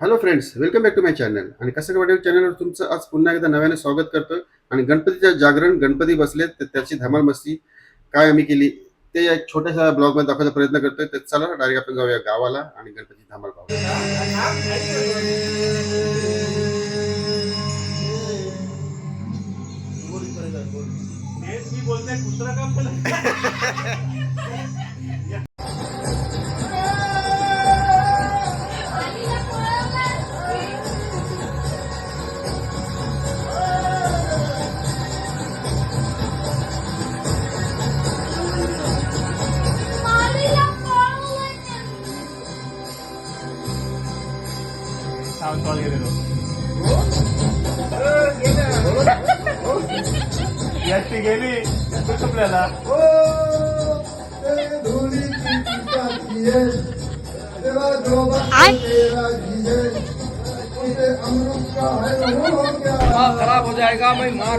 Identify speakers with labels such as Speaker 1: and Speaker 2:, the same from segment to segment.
Speaker 1: Hello friends welcome back to my channel आणि कसं वाटेल चॅनलवर तुमचं आज पुन्हा एकदा नव्याने स्वागत करतो आणि गणपतीचं जागरण गणपती बसलेत तर त्याची धमाल मस्ती काय आम्ही केली ते या छोट्याशा ब्लॉगमध्ये दाखवायचा प्रयत्न करतोय. तर चला डायरेक्ट आपण जाऊया गावाला आणि गणपती धमाल पाहू
Speaker 2: कुठल्याला
Speaker 3: खराब हो जाएगा मैं मार।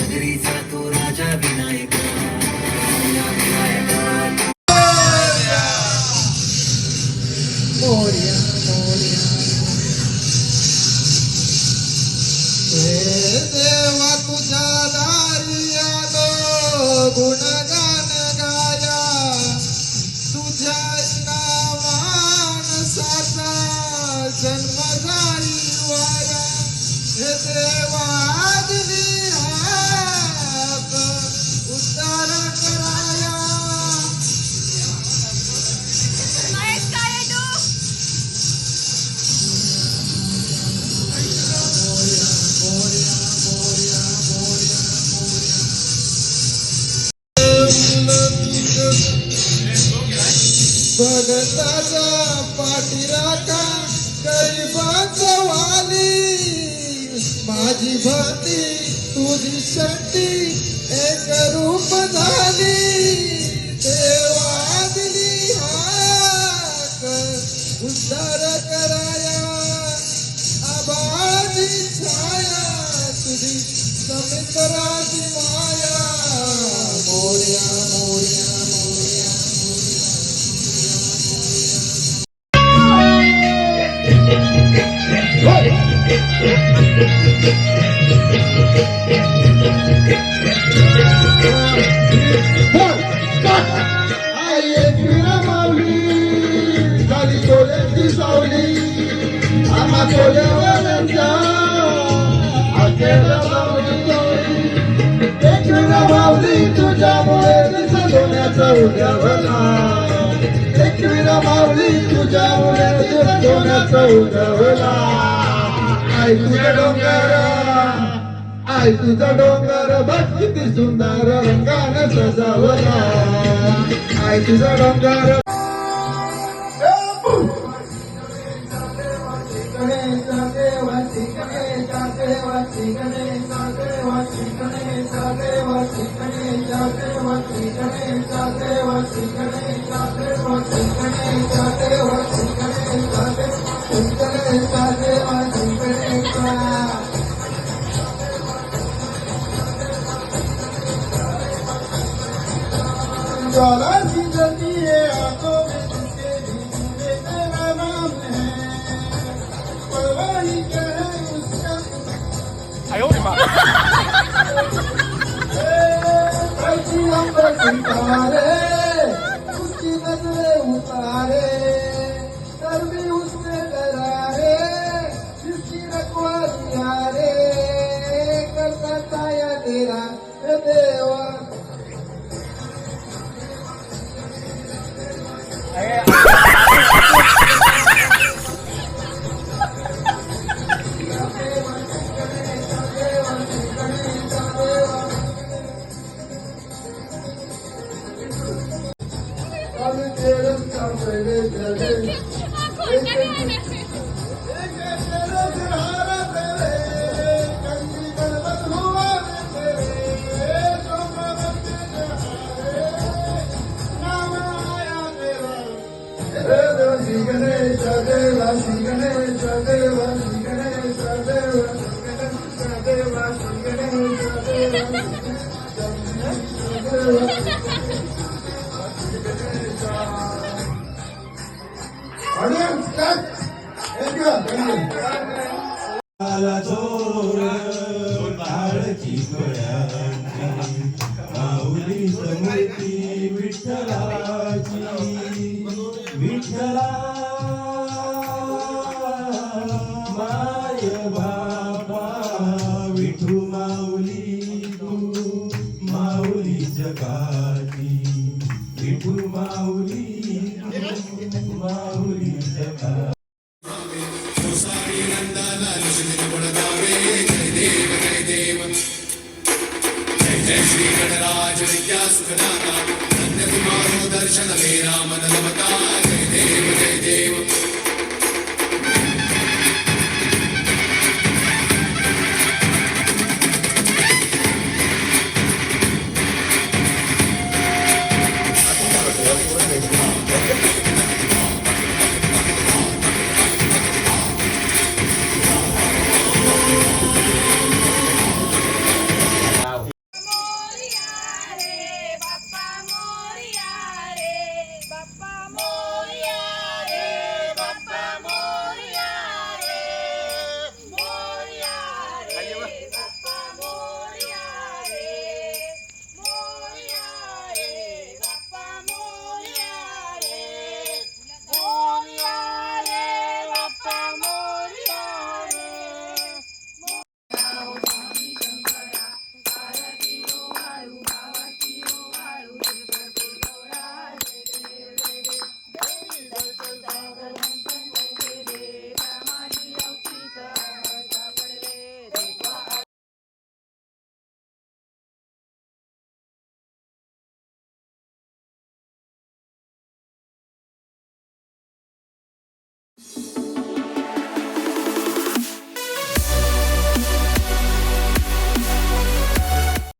Speaker 3: But that's भाती तुझी शक्ती एक रूप झाली. देवा दिली हाक उद्धार कराया. आबादी छाया तुझी समित्राची माया. मोर्या मोर्या मोर्या आई
Speaker 4: सोन्याचा एकविरा माऊली तुझ्यामुळे सोन्याचा आई तुझ्या डोंगर आई तुझा डोंगर बघ किती सुंदर रंगाने सजावला आई तुझा डोंगर Jalaji. कैसी Jai Shri Ganesh,
Speaker 5: Jai Shri Ganesh, Jai माऊली समूर्ती विठ्ठलाची. विठ्ठला माय बाबा विठू माऊली तू माऊली जगाची. विठू माऊली माऊली जगाची.
Speaker 6: दर्शनवे रामनवता